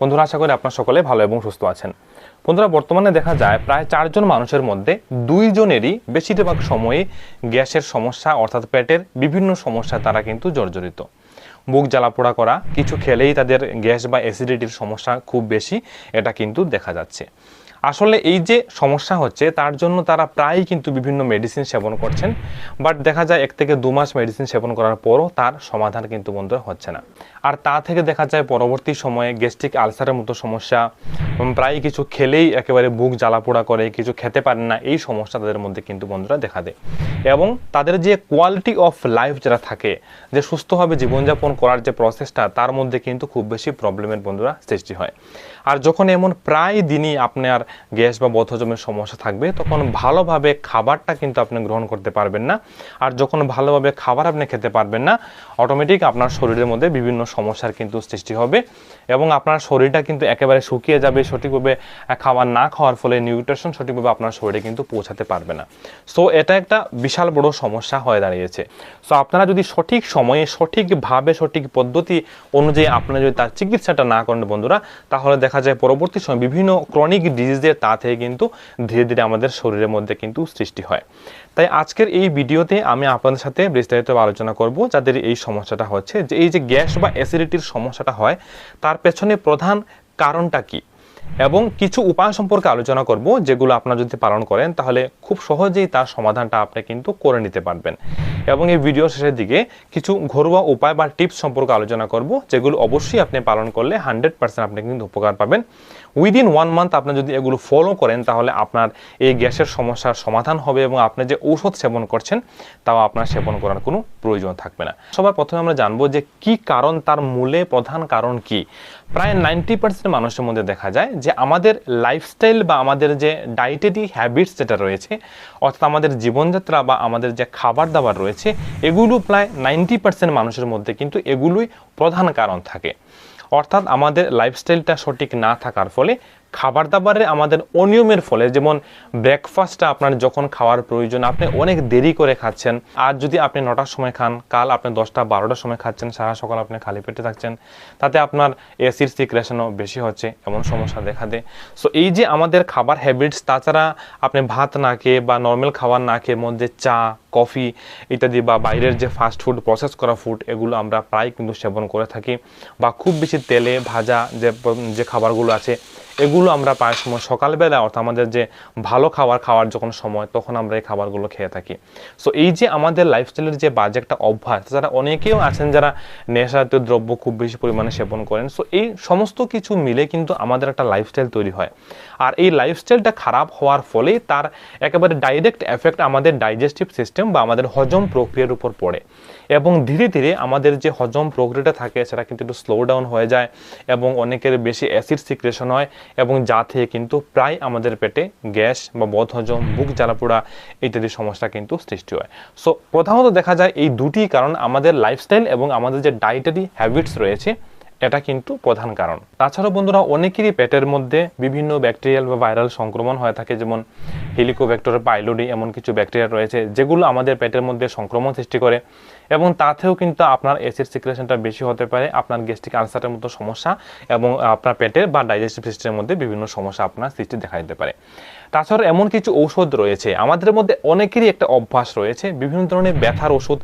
বন্ধুরা, আশা করি আপনার সকলে ভালো এবং সুস্থ আছেন। বন্ধুরা, বর্তমানে দেখা যায় প্রায় চারজন মানুষের মধ্যে দুইজনেরই বেশিরভাগ সময়ে গ্যাসের সমস্যা, অর্থাৎ পেটের বিভিন্ন সমস্যা তারা কিন্তু জর্জরিত। বুক জ্বালাপোড়া করা, কিছু খেলেই তাদের গ্যাস বা অ্যাসিডিটির সমস্যা খুব বেশি, এটা কিন্তু দেখা যাচ্ছে। আসলে এই যে সমস্যা হচ্ছে, তার জন্য তারা প্রায়ই কিন্তু বিভিন্ন মেডিসিন সেবন করছেন, বাট দেখা যায় এক থেকে দু মাস মেডিসিন সেবন করার পরও তার সমাধান কিন্তু বন্ধুরা হচ্ছে না। আর তা থেকে দেখা যায় পরবর্তী সময়ে গ্যাস্ট্রিক আলসারের মতো সমস্যা প্রায় কিছু খেলেই একেবারে বুক জ্বালাপোড়া করে, কিছু খেতে পারেন না, এই সমস্যা তাদের মধ্যে কিন্তু বন্ধুরা দেখা দেয়। এবং তাদের যে কোয়ালিটি অফ লাইফ যারা থাকে, যে সুস্থভাবে জীবনযাপন করার যে প্রসেসটা তার মধ্যে কিন্তু খুব বেশি প্রবলেমের বন্ধুরা সৃষ্টি হয়। আর যখন এমন প্রায় দিনই আপনার গ্যাস বা বদহজমের সমস্যা থাকবে, তখন ভালোভাবে খাবারটা কিন্তু আপনি গ্রহণ করতে পারবেন না। আর যখন ভালোভাবে খাবার আপনি খেতে পারবেন না অটোমেটিক আপনার শরীরের মধ্যে বিভিন্ন সমস্যার কিন্তু সৃষ্টি হবে এবং আপনার শরীরটা কিন্তু একেবারে শুকিয়ে যাবে, সঠিকভাবে খাবার না খাওয়ার ফলে নিউট্রিশন সঠিকভাবে আপনার শরীরে কিন্তু পৌঁছাতে পারবে না। সো এটা একটা বিশাল বড় সমস্যা হয়ে দাঁড়িয়েছে। সো আপনারা যদি সঠিক সময়ে, সঠিকভাবে, সঠিক পদ্ধতি অনুযায়ী আপনারা যদি তার চিকিৎসাটা না করেন বন্ধুরা, তাহলে দেখা যায় পরবর্তী সময় বিভিন্ন ক্রনিক ডিজিজের তা থেকে কিন্তু ধীরে ধীরে আমাদের শরীরের মধ্যে কিন্তু সৃষ্টি হয়। তাই আজকের এই ভিডিওতে আমি আপনাদের সাথে বিস্তারিত আলোচনা করব, যাদের এই সমস্যাটা হচ্ছে যে, এই যে গ্যাস বা অ্যাসিডিটির সমস্যাটা হয়, তার পেছনে প্রধান কারণটা কি? এবং কিছু উপায় সম্পর্কে আলোচনা করব, যেগুলো আপনারা যদি পালন করেন, তাহলে খুব সহজেই তার সমাধানটা আপনি কিন্তু করে নিতে পারবেন। এবং এই ভিডিও শেষের দিকে কিছু ঘরোয়া উপায় বা টিপস সম্পর্কে আলোচনা করব, যেগুলো অবশ্যই আপনি পালন করলে হান্ড্রেড পার্সেন্ট আপনি কিন্তু উপকার পাবেন। উইদিন ওয়ান মান্থ আপনি যদি এগুলো ফলো করেন, তাহলে আপনার এই গ্যাসের সমস্যার সমাধান হবে এবং আপনি যে ঔষধ সেবন করছেন, তাও আপনার সেবন করার কোনো প্রয়োজন থাকবে না। সবার প্রথমে আমরা জানব যে কি কারণ, তার মূলে প্রধান কারণ কি? প্রায় নাইনটি পার্সেন্ট মানুষের মধ্যে দেখা যায় যে আমাদের লাইফস্টাইল বা আমাদের যে ডায়েটারি হ্যাবিটস যেটা রয়েছে, অর্থাৎ আমাদের জীবনযাত্রা বা আমাদের যে খাবার দাবার রয়েছে এগুলো প্রায় নাইনটি পার্সেন্ট মানুষের মধ্যে কিন্তু এগুলোই প্রধান কারণ থাকে। অর্থাৎ আমাদের লাইফস্টাইলটা সঠিক না থাকার ফলে খাবার দাবারে আমাদের অনিয়মের ফলে, যেমন ব্রেকফাস্টটা আপনার যখন খাওয়ার প্রয়োজন, আপনি অনেক দেরি করে খাচ্ছেন। আর যদি আপনি নটার সময় খান, কাল আপনি দশটা, বারোটার সময় খাচ্ছেন, সারা সকাল আপনি খালি পেটে থাকছেন, তাতে আপনার এসির সিক্রেশনও বেশি হচ্ছে, এমন সমস্যা দেখা দেয়। সো এই যে আমাদের খাবার হ্যাবিটস তাছাড়া আপনি ভাত না খেয়ে বা নর্মাল খাবার না খেয়ে মধ্যে চা, কফি ইত্যাদি বা বাইরের যে ফাস্ট ফুড প্রসেস করা ফুড এগুলো আমরা প্রায় কিন্তু সেবন করে থাকি বা খুব বেশি তেলে ভাজা যে যে খাবারগুলো আছে এগুলো আমরা প্রায় সময় সকালবেলা, অর্থাৎ আমাদের যে ভালো খাবার খাওয়ার যখন সময়, তখন আমরা এই খাবারগুলো খেয়ে থাকি। সো এই যে আমাদের লাইফস্টাইলের যে বাজে একটা অভ্যাস, যারা অনেকেও আছেন যারা নেশাজাতীয় দ্রব্য খুব বেশি পরিমাণে সেবন করেন সো এই সমস্ত কিছু মিলে কিন্তু আমাদের একটা লাইফস্টাইল তৈরি হয়। আর এই লাইফস্টাইলটা খারাপ হওয়ার ফলে তার একেবারে ডাইরেক্ট এফেক্ট আমাদের ডাইজেস্টিভ সিস্টেম বা আমাদের হজম প্রক্রিয়ার উপর পড়ে। এবং ধীরে ধীরে আমাদের যে হজম প্রক্রিয়াটা থাকে, সেটা কিন্তু একটু স্লো ডাউন হয়ে যায় এবং অনেকের বেশি অ্যাসিড সিক্রেশন হয় এবং যা থেকে কিন্তু প্রায় আমাদের পেটে গ্যাস বা বদহজম বুক জ্বালাপোড়া ইত্যাদি সমস্যা কিন্তু সৃষ্টি হয়। সো প্রধানত দেখা যায় এই দুটি কারণ আমাদের লাইফস্টাইল এবং আমাদের যে ডায়েটারি হ্যাবিটস রয়েছে, এটা কিন্তু প্রধান কারণ। তাছাড়াও বন্ধুরা, অনেকেরই পেটের মধ্যে বিভিন্ন ব্যাকটেরিয়াল বা ভাইরাল সংক্রমণ হয়ে থাকে, যেমন হেলিকোব্যাক্টর পাইলোডি এমন কিছু ব্যাকটেরিয়া রয়েছে, যেগুলো আমাদের পেটের মধ্যে সংক্রমণ সৃষ্টি করে। এবং তাতেও কিন্তু আপনার অ্যাসিড সিক্রেশনটা বেশি হতে পারে, আপনার গ্যাস্ট্রিক আলসারের মতো সমস্যা এবং আপনার পেটের বা ডাইজেস্টিভ সিস্টেমের মধ্যে বিভিন্ন সমস্যা আপনার সৃষ্টি দেখা দিতে পারে। তাছাড়া এমন কিছু ঔষধ রয়েছে, আমাদের মধ্যে অনেকেরই একটা অভ্যাস রয়েছে, বিভিন্ন ধরনের ব্যথার ওষুধ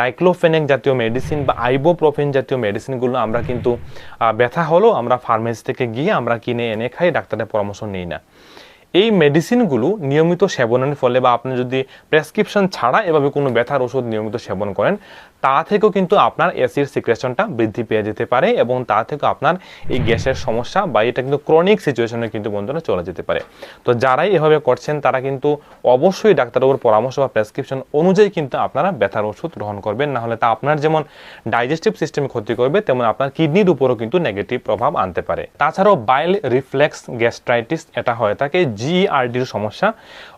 ডাইক্লোফেনেক জাতীয় মেডিসিন বা আইবোপ্রোফেন জাতীয় মেডিসিনগুলো আমরা কিন্তু ব্যথা হলেও আমরা ফার্মেসি থেকে গিয়ে আমরা কিনে এনে খাই, ডাক্তারের পরামর্শ নিই না। এই মেডিসিনগুলো নিয়মিত সেবনের ফলে বা আপনি যদি প্রেসক্রিপশন ছাড়া এভাবে কোনো ব্যথার ওষুধ নিয়মিত সেবন করেন, তা থেকেও কিন্তু আপনার অ্যাসিড সিক্রেশনটা বৃদ্ধি পেয়ে যেতে পারে এবং তা থেকেও আপনার এই গ্যাসের সমস্যা বা এটা কিন্তু ক্রনিক সিচুয়েশনে কিন্তু বন্ধুরা চলে যেতে পারে। তো যারাই এভাবে করছেন, তারা কিন্তু অবশ্যই ডাক্তারবাবুর পরামর্শ বা প্রেসক্রিপশন অনুযায়ী কিন্তু আপনারা ব্যথার ওষুধ গ্রহণ করবেন। না হলে তা আপনার যেমন ডাইজেস্টিভ সিস্টেমে ক্ষতি করবে, তেমন আপনার কিডনির উপরও কিন্তু নেগেটিভ প্রভাব আনতে পারে। তাছাড়াও বাইল রিফ্লেক্স গ্যাস্ট্রাইটিস এটা হয়ে থাকে জিইআরডির সমস্যা।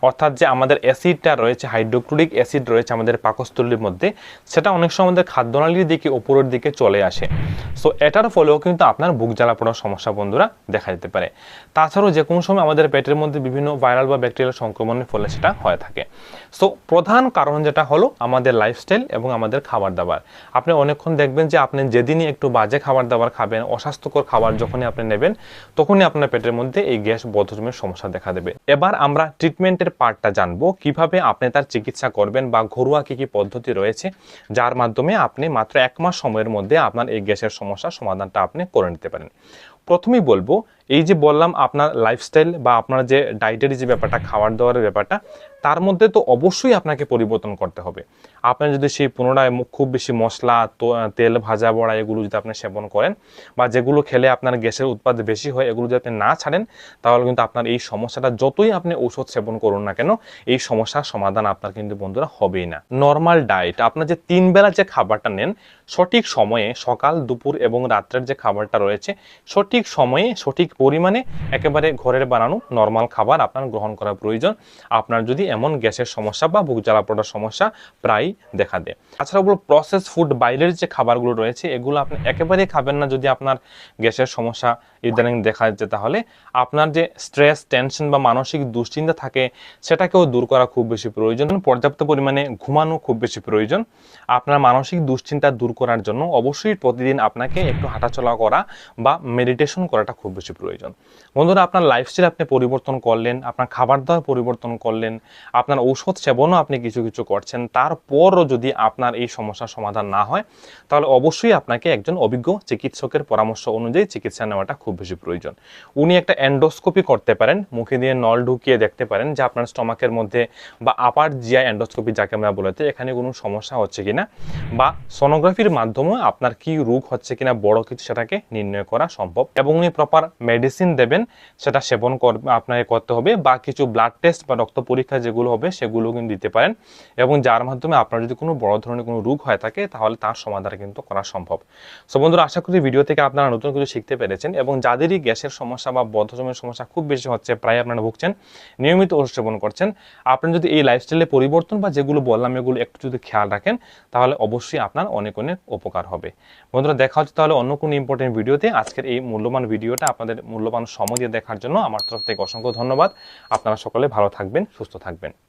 অর্থাৎ যে আমাদের অ্যাসিডটা রয়েছে, হাইড্রোক্লোরিক অ্যাসিড রয়েছে আমাদের পাকস্থলীর মধ্যে, সেটা অনেক সময় আমাদের খাদ্যনালীর দিকে, ওপরের দিকে চলে আসে। সো এটার ফলেও কিন্তু আপনার বুক জ্বালা পড়ার সমস্যা বন্ধুরা দেখা যেতে পারে। তাছাড়াও যে কোনো সময় আমাদের পেটের মধ্যে বিভিন্ন ভাইরাল বা ব্যাকটেরিয়াল সংক্রমণের ফলে সেটা হয়ে থাকে। সো প্রধান কারণ যেটা হলো আমাদের লাইফস্টাইল এবং আমাদের খাবার দাবার আপনি অনেকক্ষণ দেখবেন যে আপনি যেদিনই একটু বাজে খাবার দাবার খাবেন, অস্বাস্থ্যকর খাবার যখনই আপনি নেবেন, তখনই আপনার পেটের মধ্যে এই গ্যাস বদহজমের সমস্যা দেখা দেবে। এবার আমরা ট্রিটমেন্টের পার্টটা জানব, কীভাবে আপনি তার চিকিৎসা করবেন বা ঘরোয়া কি কি পদ্ধতি রয়েছে, যার মাধ্যমে আপনি মাত্র এক মাস সময়ের মধ্যে আপনার এই গ্যাসের সমস্যার সমাধানটা আপনি করে নিতে পারেন। প্রথমেই বলব, এই যে বললাম আপনার লাইফস্টাইল বা আপনার যে ডায়েটের যে ব্যাপারটা, খাওয়ার দাবারের ব্যাপারটা তার মধ্যে তো অবশ্যই আপনাকে পরিবর্তন করতে হবে। আপনি যদি সেই পুনরায় খুব বেশি মশলা তেল, ভাজা, বড়া এগুলো যদি আপনি সেবন করেন বা যেগুলো খেলে আপনার গ্যাসের উৎপাদ বেশি হয়, এগুলো যদি আপনি না ছাড়েন, তাহলে কিন্তু আপনার এই সমস্যাটা যতই আপনি ঔষধ সেবন করুন না কেন, এই সমস্যার সমাধান আপনার কিন্তু বন্ধুরা হবেই না। নর্মাল ডায়েট আপনার যে তিন বেলা যে খাবারটা নেন, সঠিক সময়ে সকাল, দুপুর এবং রাত্রের যে খাবারটা রয়েছে, সঠিক সময়ে, সঠিক পরিমাণে একেবারে ঘরের বানানো নর্মাল খাবার আপনার গ্রহণ করা প্রয়োজন। আপনার যদি এমন গ্যাসের সমস্যা বা বুক জ্বালা পড়ার সমস্যা প্রায় দেখা দেয়। তাছাড়া বলো প্রসেস ফুড বাইরের যে খাবারগুলো রয়েছে, এগুলো আপনি একেবারেই খাবেন না যদি আপনার গ্যাসের সমস্যা ইদানিং দেখা যাচ্ছে তাহলে আপনার যে স্ট্রেস টেনশন বা মানসিক দুশ্চিন্তা থাকে, সেটাকেও দূর করা খুব বেশি প্রয়োজন। পর্যাপ্ত পরিমাণে ঘুমানো খুব বেশি প্রয়োজন। আপনার মানসিক দুশ্চিন্তা দূর করার জন্য অবশ্যই প্রতিদিন আপনাকে একটু হাঁটাচলা করা বা মেডিটেশন করাটা খুব বেশি প্রয়োজন। বন্ধুরা, আপনার লাইফস্টাইল আপনি পরিবর্তন করলেন, আপনার খাবার দাবার পরিবর্তন করলেন আপনার ঔষধ সেবনও আপনি কিছু কিছু করছেন। তারপরও যদি আপনার এই সমস্যার সমাধান না হয়, তাহলে অবশ্যই আপনাকে একজন অভিজ্ঞ চিকিৎসকের পরামর্শ অনুযায়ী চিকিৎসা নেওয়াটা খুব বেশি প্রয়োজন। উনি একটা অ্যান্ডোস্কোপি করতে পারেন, মুখে দিয়ে নল ঢুকিয়ে দেখতে পারেন যে আপনার স্টমাকের মধ্যে বা আপার জিআই এন্ডোস্কোপি যাকে আমরা বলেতে এখানে কোনো সমস্যা হচ্ছে কিনা বা সোনোগ্রাফির মাধ্যমে আপনার কি রোগ হচ্ছে কিনা, বড় কিছু সেটাকে নির্ণয় করা সম্ভব এবং উনি প্রপার মেডিসিন দেবেন, সেটা সেবন আপনাকে করতে হবে বা কিছু ব্লাড টেস্ট বা রক্ত পরীক্ষা যেগুলো হবে সেগুলো কিন্তু দিতে পারেন। এবং যার মাধ্যমে আপনার যদি কোনো বড় ধরনের কোনো রোগ হয়ে থাকে, তাহলে তার সমাধান কিন্তু করা সম্ভব। সো বন্ধুরা, আশা করি ভিডিও থেকে আপনারা নতুন কিছু শিখতে পেরেছেন এবং যাদেরই গ্যাসের সমস্যা বা বদ্ধজমের সমস্যা খুব বেশি হচ্ছে, প্রায় আপনারা ভুগছেন, নিয়মিত ওষুধ সেবন করছেন, আপনি যদি এই লাইফস্টাইলে পরিবর্তন বা যেগুলো বললাম, এগুলো একটু যদি খেয়াল রাখেন, তাহলে অবশ্যই আপনার অনেক অনেক উপকার হবে। বন্ধুরা, দেখা হচ্ছে তাহলে অন্য কোনো ইম্পর্টেন্ট ভিডিওতে আজকের এই মূল্যবান ভিডিওটা আপনাদের মূল্যবান সময় দিয়ে দেখার জন্য আমার তরফ থেকে অসংখ্য ধন্যবাদ। আপনারা সকলে ভালো থাকবেন, সুস্থ থাকবেন